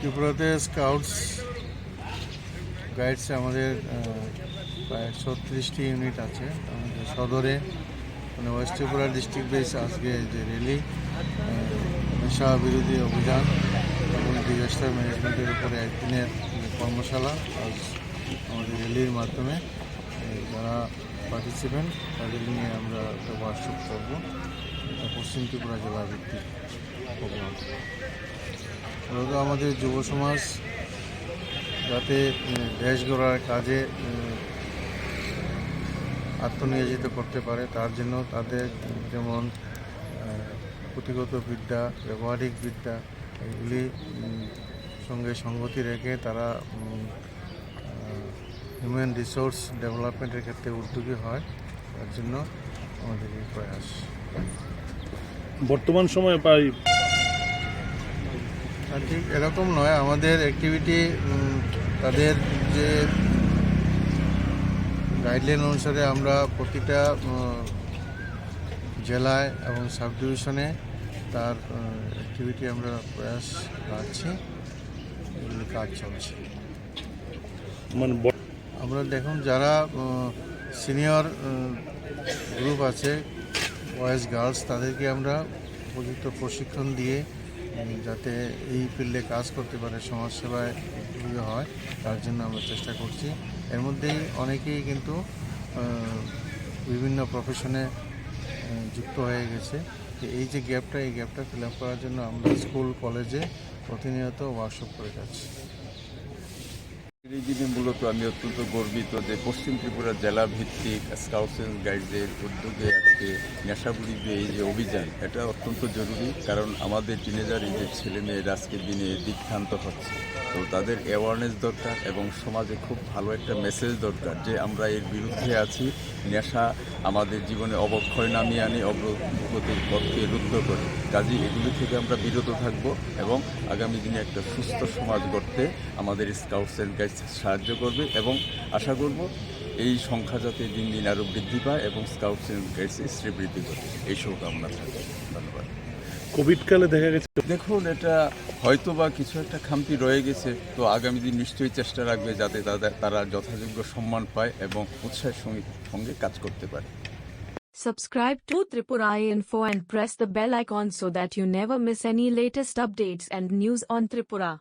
ত্রিপুরাতে scouts, guides আমাদের প্রায় ছত্রিশটি ইউনিট আছে আমাদের সদরে। মানে ওয়েস্ট ত্রিপুরা ডিস্ট্রিক্ট বেস আজকে যে র্যালি নেশা বিরোধী অভিযান এবং ডিজাস্টার ম্যানেজমেন্টের উপরে একদিনের কর্মশালা আজ আমাদের র্যালির মাধ্যমে। পার্টিসিপেন্ট তাদের নিয়ে আমরা একটা ওয়ার্কশপ করব। এটা পশ্চিম ত্রিপুরা জেলা ভিত্তিক প্রোগ্রাম মূলত আমাদের যুব সমাজ যাতে দেশ গড়ার কাজে আত্মনিয়োজিত করতে পারে, তার জন্য তাদের যেমন পুঁথিগত বিদ্যা, ব্যবহারিক বিদ্যা, এগুলি সঙ্গে সঙ্গতি রেখে তারা হিউম্যান রিসোর্স ডেভেলপমেন্টের ক্ষেত্রে উদ্যোগী হয় তার জন্য আমাদের এই প্রয়াস। বর্তমান সময়ে প্রায় আর ঠিক এরকম নয় আমাদের অ্যাক্টিভিটি তাদের যে গাইডলাইন অনুসারে আমরা প্রতিটা জেলায় এবং সাব ডিভিশনে তার অ্যাক্টিভিটি আমরা প্রয়াস রাখছি কাজ চলছে। মানে আমরা দেখুন যারা সিনিয়র গ্রুপ আছে বয়েজ গার্লস তাদেরকে আমরা উপযুক্ত প্রশিক্ষণ দিয়ে যাতে এই ফিল্ডে কাজ করতে পারে, সমাজসেবায় হয়, তার জন্য আমরা চেষ্টা করছি। এর মধ্যেই অনেকেই কিন্তু বিভিন্ন প্রফেশনে যুক্ত হয়ে গেছে। এই যে গ্যাপটা এই গ্যাপটা ফিল করার জন্য আমরা স্কুল কলেজে প্রতিনিয়ত ওয়ার্কশপ করে যাচ্ছি। এই দিনে মূলত আমি অত্যন্ত গর্বিত যে পশ্চিম ত্রিপুরা জেলা ভিত্তিক স্কাউটস অ্যান্ড গাইডদের উদ্যোগে আজকে নেশাবুড়িতে এই যে অভিযান, এটা অত্যন্ত জরুরি কারণ আমাদের টিনেজার এই যে ছেলে মেয়েরা আজকের দিনে দিকভ্রান্ত হচ্ছে। তো তাদের অ্যাওয়ারনেস দরকার এবং সমাজে খুব ভালো একটা মেসেজ দরকার যে আমরা এর বিরুদ্ধে আছি, নেশা আমাদের জীবনে অবক্ষয় নামিয়ে আনে, অগ্রগতির পথকে রুদ্ধ করে। কাজে এগুলি থেকে আমরা বিরত থাকব এবং আগামী দিনে একটা সুস্থ সমাজ গড়তে আমাদের স্কাউটস অ্যান্ড গাইডস সাহায্য করবে এবং আশা করব এই সংখ্যা যাতে দিন দিন আরও বৃদ্ধি পায় এবং স্কাউটস অ্যান্ড গাইডসের শ্রীবৃদ্ধি করে। এই শুভকামনা থাকবে। ধন্যবাদ। কোভিড কালে দেখা গেছে দেখুন এটা হয়তো বা কিছু একটা খামতি রয়ে গেছে তো আগামী দিন নিশ্চয়ই চেষ্টা রাখবে যাতে তাদের তারা যথাযোগ্য সম্মান পায় এবং উৎসাহের সঙ্গে সঙ্গে কাজ করতে পারে। Subscribe to Tripura Info and press the bell icon so that you never miss any latest updates and news on Tripura.